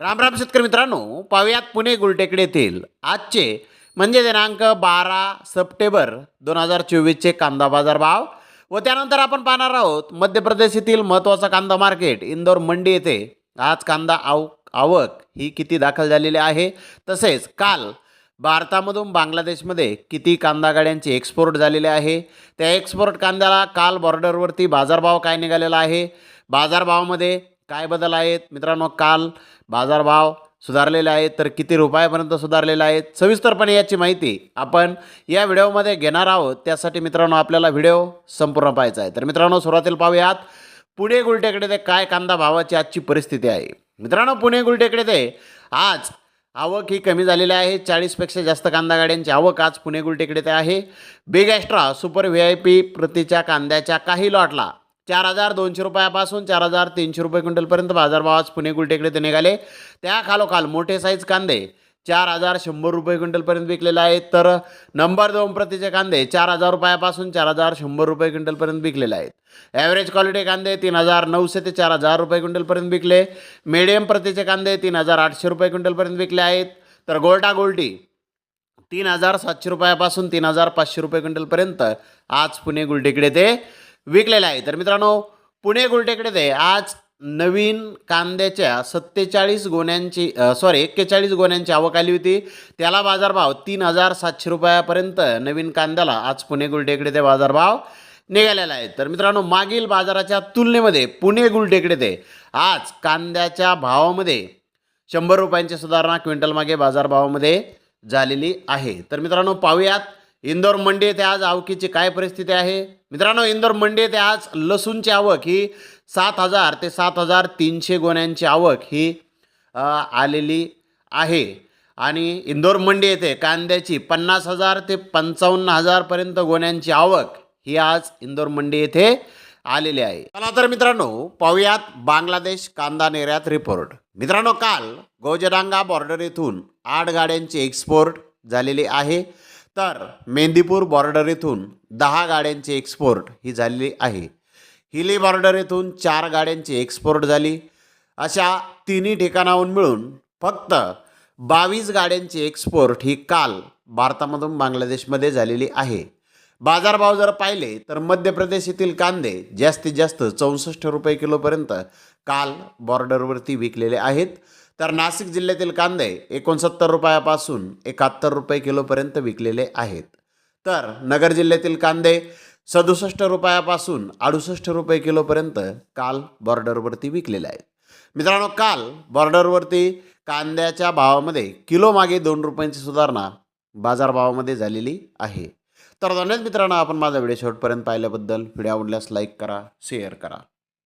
राम राम शेतकरी मित्रांनो पाहुयात पुणे गुलटेकडे येथील आजचे म्हणजे दिनांक बारा सप्टेंबर दोन हजार चोवीसचे कांदा बाजार भाव व त्यानंतर आपण पाहणार आहोत मध्य प्रदेश येथील महत्त्वाचा कांदा मार्केट इंदोर मंडी येथे. आज कांदा आव आवक ही किती दाखल झालेली आहे तसेच काल भारतामधून बांगलादेशमध्ये किती कांदा गाड्यांचे एक्सपोर्ट झालेली आहे त्या एक्सपोर्ट कांद्याला काल बॉर्डरवरती बाजारभाव काय निघालेला आहे बाजारभावामध्ये काय बदल आहेत? मित्रांनो काल बाजारभाव सुधारलेले आहेत तर किती रुपयापर्यंत सुधारलेले आहेत? सविस्तरपणे याची माहिती आपण या व्हिडिओमध्ये घेणार आहोत. त्यासाठी मित्रांनो आपल्याला व्हिडिओ संपूर्ण पाहायचा आहे. तर मित्रांनो सुरुवातीला पाहूयात पुणे गुलटेकडे ते काय कांदा भावाची आजची परिस्थिती आहे? मित्रांनो पुणे गुलटेकडे ते आज आवक ही कमी झालेली आहे. चाळीसपेक्षा जास्त कांदा गाड्यांची आवक आज पुणे गुलटेकडे ते आहे. Big astra super V I P प्रतीच्या कांद्याच्या काही लॉटला चार हजार दोनशे रुपयापासून चार हजार तीनशे रुपये क्विंटलपर्यंत बाजारभाव आज पुणे गुलटेकडे ते निघाले. त्या खालोखाल मोठे साईज कांदे चार हजार शंभर रुपये क्विंटलपर्यंत विकलेले आहेत. तर नंबर दोन प्रतीचे कांदे चार हजार रुपयापासून चार हजार शंभर रुपये क्विंटलपर्यंत विकलेले आहेत. ॲव्हरेज क्वालिटी कांदे तीन हजार नऊशे ते चार हजार रुपये क्विंटलपर्यंत विकले. मीडियम प्रतीचे कांदे तीन हजार आठशे रुपये क्विंटलपर्यंत विकले आहेत. तर गोल्टा गोल्टी तीन हजार सातशे रुपयापासून तीन हजार पाचशे रुपये क्विंटलपर्यंत आज पुणे गुलटेकडे ते विकलेला आहे. तर मित्रांनो पुणे गुलटेकडे ते आज नवीन कांद्याच्या सत्तेचाळीस गोण्यांची सॉरी एक्केचाळीस गोण्यांची आवक आली होती. त्याला बाजारभाव तीन हजार सातशे रुपयापर्यंत नवीन कांद्याला आज पुणे गुलटेकडे ते बाजारभाव निघालेला आहे. तर मित्रांनो मागील बाजाराच्या तुलनेमध्ये पुणे गुलटेकडे ते आज कांद्याच्या भावामध्ये शंभर रुपयांची सुधारणा क्विंटल मागे बाजारभावामध्ये झालेली आहे. तर मित्रांनो पाहूयात इंदोर मंडी येथे आज आवकीची काय परिस्थिती आहे? मित्रांनो इंदोर मंडी येथे आज लसूणची आवक ही सात हजार ते सात हजार तीनशे गोण्यांची आवक ही आलेली आहे. आणि इंदोर मंडी येथे कांद्याची पन्नास हजार ते पंचावन्न हजारपर्यंत गोण्यांची आवक ही आज इंदोर मंडी येथे आलेली आहे. चला तर मित्रांनो पाहूयात बांगलादेश कांदा निर्यात रिपोर्ट. मित्रांनो काल गोजरांगा बॉर्डर येथून आठ गाड्यांची एक्सपोर्ट झालेली आहे. तर मेंदीपूर बॉर्डर येथून दहा गाड्यांची एक्सपोर्ट ही झालेली आहे. हिली बॉर्डर येथून चार गाड्यांची एक्सपोर्ट झाली. अशा तिन्ही ठिकाणाहून मिळून फक्त बावीस गाड्यांची एक्सपोर्ट ही काल भारतामधून बांगलादेशमध्ये झालेली आहे. बाजारभाव जर पाहिले तर मध्य प्रदेश येथील कांदे जास्तीत जास्त चौसष्ट रुपये किलोपर्यंत काल बॉर्डरवरती विकलेले आहेत. तर नाशिक जिल्ह्यातील कांदे एकोणसत्तर रुपयापासून एकाहत्तर रुपये किलोपर्यंत विकलेले आहेत. तर नगर जिल्ह्यातील कांदे सदुसष्ट रुपयापासून अडुसष्ट रुपये किलोपर्यंत काल बॉर्डरवरती विकलेले आहेत. मित्रांनो काल बॉर्डरवरती कांद्याच्या भावामध्ये किलोमागे दोन रुपयांची सुधारणा बाजारभावामध्ये झालेली आहे. तर धन्यवाद मित्रांनो आपण माझा व्हिडिओ शेवटपर्यंत पाहिल्याबद्दल. व्हिडिओ आवडल्यास लाईक करा शेअर करा.